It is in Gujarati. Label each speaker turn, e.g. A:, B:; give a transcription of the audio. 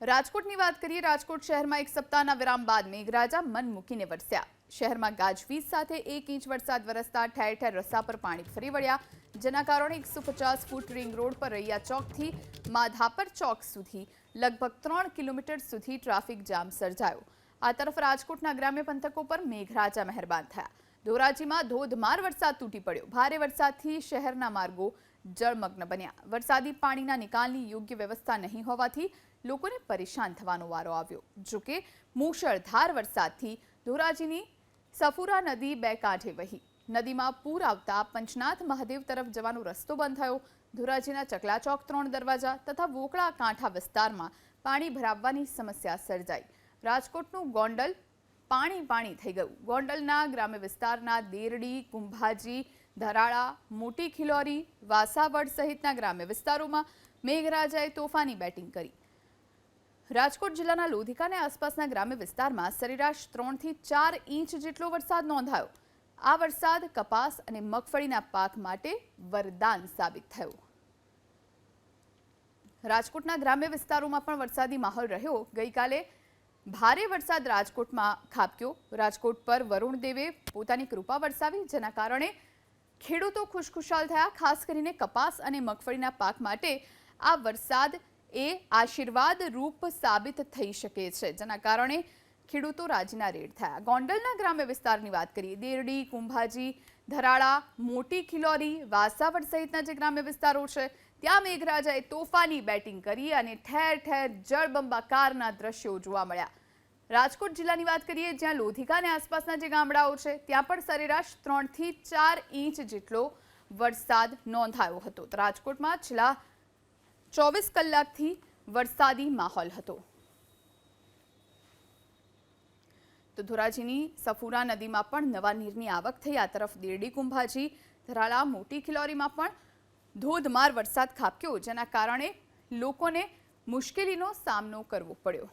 A: રાજકોટની વાત કરીએ રાજકોટ શહેરમાં એક સપ્તાહના વિરામ બાદ મેઘરાજા મન મૂકીને વરસ્યા શહેરમાં ગાજવીજ સાથે એક ઇંચ વરસાદ વરસતા ઠેર ઠેર રસ્તા પર પાણી ફરી વળ્યા જેના કારણે એકસો પચાસ ફૂટ રિંગ રોડ પર રૈયા ચોકથી માધાપર ચોક સુધી લગભગ ત્રણ કિલોમીટર સુધી ટ્રાફિક જામ સર્જાયો આ તરફ રાજકોટના ગ્રામ્ય પંથકો પર મેઘરાજા મહેરબાન થયા ધોરાજીમાં ધોધમાર વરસાદ તૂટી પડ્યો. ભારે વરસાદથી શહેરના માર્ગો જળમગ્ન બન્યા. વરસાદી પાણીના નિકાલની યોગ્ય વ્યવસ્થા નહીં હોવાથી લોકોને પરેશાન થવાનો વારો આવ્યો. જોકે મુશળધાર વરસાદથી ધોરાજીની સફુરા નદી બે કાંઠે વહી. નદીમાં પૂર આવતા પંચનાથ મહાદેવ તરફ જવાનો રસ્તો બંધ થયો. ધોરાજીના ચકલા ચોક ત્રણ દરવાજા તથા વોકળા કાંઠા વિસ્તારમાં પાણી ભરાવવાની સમસ્યા સર્જાઈ. રાજકોટનું ગોંડલ પાણી પાણી થઈ ગયું. ગોંડલના ગ્રામ્ય વિસ્તારના દેરડી, કુંભાજી, ધરાળા, મોટી ખિલોરી, વાસાવડ સહિતના ગ્રામ્ય વિસ્તારોમાં મેઘરાજાએ તોફાની બેટિંગ કરી. રાજકોટ જિલ્લાના લોધિકા અને આસપાસના ગ્રામ્ય વિસ્તારમાં સરેરાશ ત્રણથી ચાર ઇંચ જેટલો વરસાદ નોંધાયો. આ વરસાદ કપાસ અને મગફળીના પાક માટે વરદાન સાબિત થયો. રાજકોટના ગ્રામ્ય વિસ્તારોમાં પણ વરસાદી માહોલ રહ્યો. ગઈકાલે ભારે વરસાદ રાજકોટમાં ખાબક્યો. રાજકોટ પર વરુણ દેવે પોતાની કૃપા વરસાવી, જેના કારણે ખેડૂતો ખુશખુશાલ થયા. ખાસ કરીને કપાસ અને મગફળીના પાક માટે આ વરસાદ એ આશીર્વાદ રૂપ સાબિત થઈ શકે છે, જેના કારણે ખેડૂતો રાજીના રેડ થયા. ગોંડલના ગ્રામ્ય વિસ્તારની વાત કરીએ, દેરડી, કુંભાજી, ધરાળા, મોટી ખિલોરી, વાસાવડ સહિતના જે ગ્રામ્ય વિસ્તારો છે, ત્યાં મેઘરાજાએ તોફાની બેટિંગ કરી અને ઠેર ઠેર જળબંબાકારના દ્રશ્યો જોવા મળ્યા. રાજકોટ જિલ્લાની વાત કરીએ, જ્યાં લોધિકા અને આસપાસના જે ગામડાઓ છે, ત્યાં પણ સરેરાશ ત્રણથી ચાર ઇંચ જેટલો વરસાદ નોંધાયો હતો. રાજકોટમાં છેલ્લા ચોવીસ કલાકથી વરસાદી માહોલ હતો. તો ધોરાજીની સફુરા નદીમાં પણ નવા નીરની આવક થઈ. આ તરફ દેરડી કુંભાજી, ધરાળા, મોટી ખિલોરીમાં પણ ધોધમાર વરસાદ ખાબક્યો, જેના કારણે લોકોને મુશ્કેલીનો સામનો કરવો પડ્યો.